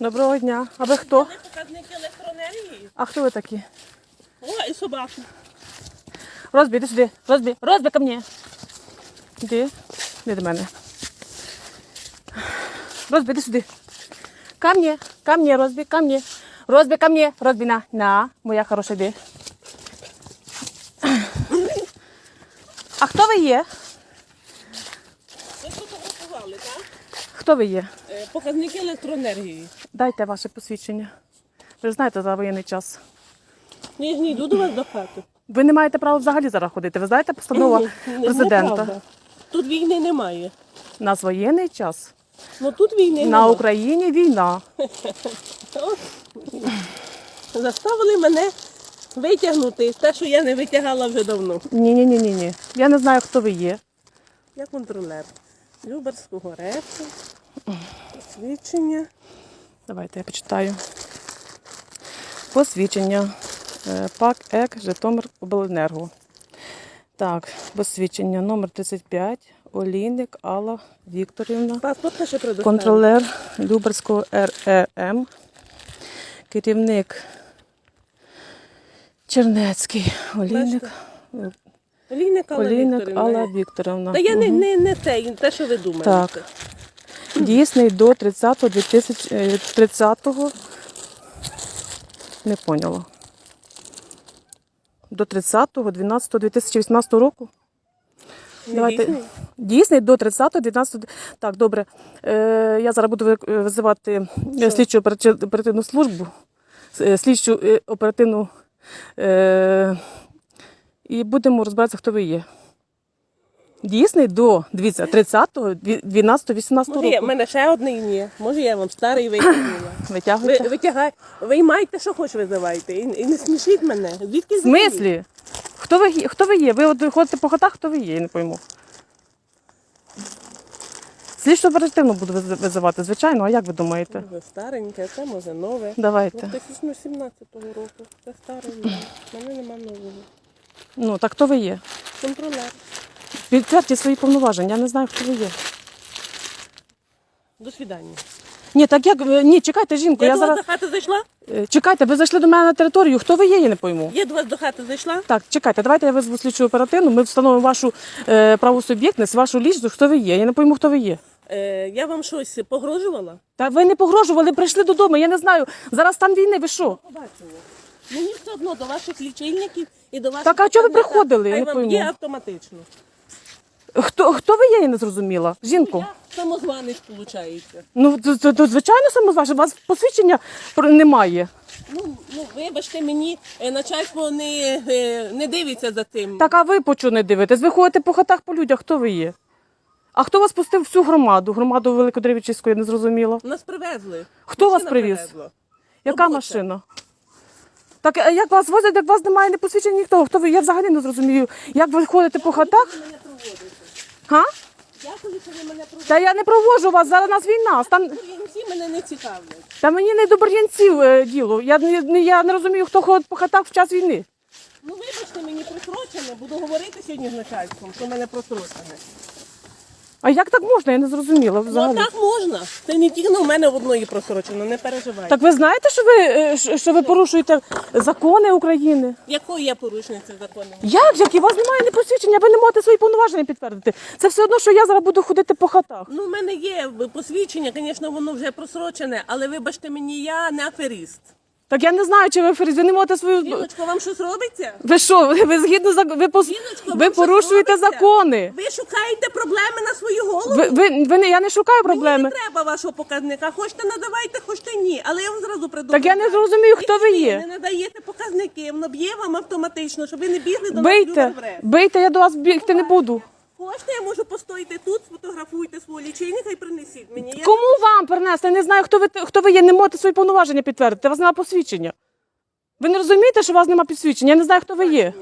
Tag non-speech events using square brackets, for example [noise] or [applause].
Доброго дня. А ви хто? Вони показники електроенергії. А хто ви такі? О, і собаку. Розбі, іди сюди. Розбі, розбі ко мені. Іди. Іди до мене. Розбі, іди сюди. Ко мне, ко мне, Розбі, ко мне. Розбі, ко мне. Розбі, на, на, моя хороша іди. А хто ви є? Ви фотографували, так? Хто ви є? Е, Показники електроенергії. Дайте ваше посвідчення. Ви ж знаєте за воєнний час. Ну, я ж не йду до вас до хати. Ви не маєте права взагалі зараз ходити. Ви знаєте постанова президента? неправда. Тут війни немає. У нас воєнний час. Ну тут війни На немає. Україні війна. [laughs] Заставили мене витягнути те, що я не витягала вже давно. Ні, ні, ні, ні, ні. Я не знаю, хто ви є. Я контролер. Люберського репу. Свідчення. Давайте я почитаю. Посвідчення. Е, ПАК ЕК Житомир Обленерго. Так, посвідчення номер 35. Олійник Алла Вікторівна. Паспорт предоставили. Контролер Люберського РЕМ. Керівник Чернецький. Олійник, Олійник Алла Олійник Вікторівна. Алла Вікторівна. Та я не, не, не те, те, що ви думаєте. Так. Дійсний до 30 2030 не поняла. До 30-го, 12 2018 року. Не Давайте. дійсний? Дійсний до 30-го, 12 Так, добре. Е, я зараз буду ви- визивати е, слідчу оперативну службу, е, слідчу е, оперативну. Е, і будемо розбиратися, хто ви є. Дійсний до дивіться, 30 12 18 Може, в мене ще одне ім'я. Може, я вам старий витягнула. Ви, [coughs] Витягуйте. витягай, ви маєте, що хоч визивайте. І, і не смішіть мене. Звідки В смислі? Хто ви, є- хто ви є? Ви от ходите по хатах, хто ви є, я не пойму. Слідчо оперативно буду виз- визивати, звичайно, а як ви думаєте? Може стареньке, це може нове. Давайте. 2017 року. Це старе. У мене нема нового. Ну, так хто ви є? Контролер. Підтвердьте свої повноваження, я не знаю, хто ви є. До свидання. Ні, так як ви- ні, чекайте, жінку, Я, я до вас до хати зайшла? Е, Чекайте, ви зайшли до мене на територію. Хто ви є, я не пойму. Я до вас до хати зайшла? Так, чекайте, давайте я визву слідчу оперативну, ми встановимо вашу е, правосуб'єктність, вашу лічність, хто ви є. Я не пойму, хто ви є. Е, я вам щось погрожувала? Та ви не погрожували, прийшли додому, я не знаю. Зараз там війни, ви що? Побачила. Мені все одно до ваших лічильників і до ваших... Так, а чого ви приходили? Я Хай не вам пойму. є автоматично. Хто, хто ви є, я не зрозуміла. Жінку. Я самозванець, виходить. Ну, то, то, то, звичайно, саме ваше, у вас посвідчення про- немає. Ну, ну вибачте, мені е, начальство не, е, не дивиться за цим. Так, а ви по чому не дивитесь? Ви ходите по хатах по людях, хто ви є? А хто вас пустив всю громаду? Громаду Великодревічівської, я не зрозуміла. Нас привезли. Хто вас привіз? Яка Робоча. машина? Так як вас возять, як вас немає не посвідчення ніхто? Хто ви? Я взагалі не зрозумію. Як ви ходите по хатах? Мене проводите. Га? Дякую, що ви мене проводите. Та я не проводжу вас, зараз у нас війна. Стан... Українці мене не цікавлять. Та мені не до бур'янців е, діло. Я, не- я не розумію, хто ходить по хатах в час війни. Ну вибачте, мені просрочене. Буду говорити сьогодні з начальством, що в мене просрочене. А як так можна? Я не зрозуміла Ну так можна. Це не тільки у мене в одної просрочено, не переживайте. Так ви знаєте, що ви, е, що- ви порушуєте закони України? Якої я порушниця закону? Як? Як? І у вас немає ні посвідчення, ви не можете свої повноваження підтвердити. Це все одно, що я зараз буду ходити по хатах. Ну, в мене є посвідчення, звісно, воно вже просрочене, але вибачте мені, я не аферист. Так я не знаю, чи ви можете свою. Жіночко, вам щось робиться? Ви що? Ви, ви згідно зак- ви, пос... Жіночко, ви порушуєте закони. Ви шукаєте проблеми на свою голову? Ви, ви, ви не я не шукаю Мені проблеми. не треба вашого показника. Хочете надавайте, хочете ні. Але я вам зразу предупреждаю. Так я не зрозумію, хто ви є. не надаєте показники, воно б'є вам автоматично, щоб ви не бігли до Бийте, нас Любербрест. бийте, я до вас бігти не буду. Хочете, я можу постояти тут, сфотографуйте свого лічильника і принесіть мені. Я... Кому вам принести? Я не знаю, хто ви хто ви є, не можете свої повноваження підтвердити. У вас немає посвідчення. Ви не розумієте, що у вас немає підсвідчення? Я не знаю, хто ви є.